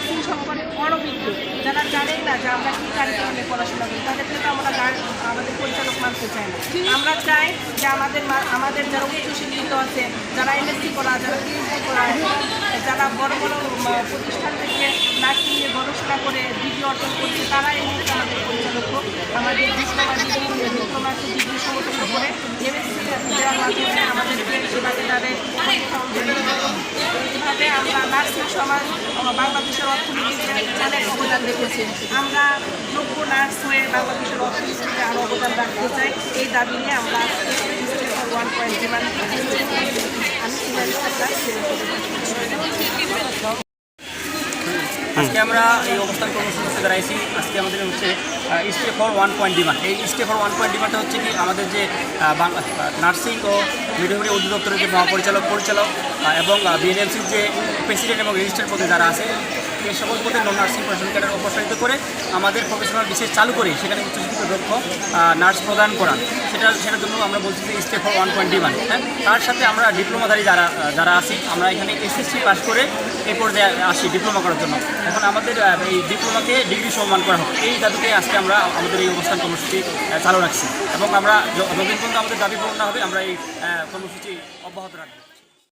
Nursing সমকালীন অনভিজ্ঞ যারা জানেন না যে আমরা কী কারিকুলামে পড়াশোনা করি তাদের তো আমরা আমাদের পরিচালক মানতে চাই না। আমরা চাই যে আমাদের আমাদের যারা উচ্চশিক্ষিত আছে যারা এমএসসি করা যারা পিএইচডি করা যারা বড় বড় প্রতিষ্ঠান থেকে নার্সিং নিয়ে গবেষণা করে ডিগ্রি অর্জন করছে তারা এই মুহূর্তে আমাদের পরিচালক আমাদের ডিগ্রি সংগঠন করে এমএসসি দেওয়ার মাধ্যমে আমাদেরকে সেবা তাদের নার্সিং সমাজ বাংলাদেশের অর্থনীতিতে অনেক অবদান রেখেছি। আমরা যোগ্য নার্স হয়ে বাংলাদেশের অর্থনীতিতে আরও অবদান রাখতে চাই। এই দাবি নিয়ে আমরা ওয়ান পয়েন্ট ডিমান্ড আমি আজকে আমরা এই অবস্থান কর্মসূচিতে দাঁড়াইছি। আজকে আমাদের হচ্ছে stay for one point demand এই স্টে ফর ওয়ান পয়েন্ট ডিমান্ডটা হচ্ছে কি, আমাদের যে নার্সিং ও মিডওয়াইফারি অধিদপ্তরের যে মহাপরিচালক পরিচালক এবং বিএনএমসির যে প্রেসিডেন্ট এবং রেজিস্টার পদে যারা আছে, এই সকল পদে নন নার্সিং প্রফেশন ক্যাডার অপসারিত করে আমাদের প্রফেশনাল বিশেষ চালু করে সেখানে উচ্চশিক্ষিত দক্ষ নার্স প্রদান করা। সেটা, সেটার জন্য আমরা বলছি যে stay for one point demand হ্যাঁ? তার সাথে আমরা ডিপ্লোমাধারী যারা যারা আছি, আমরা এখানে এসএসসি পাস করে এই পর্যায়ে আসি ডিপ্লোমা করার জন্য। এখন আমাদের এই ডিপ্লোমাকে ডিগ্রি সম্মান করা হোক। এই দাবিতে আজকে আমরা আমাদের এই অবস্থান কর্মসূচি চালু রাখছি। এবং আমরা যতদিন পর্যন্ত আমাদের দাবি পূরণ না হবে, আমরা এই কর্মসূচি অব্যাহত রাখব।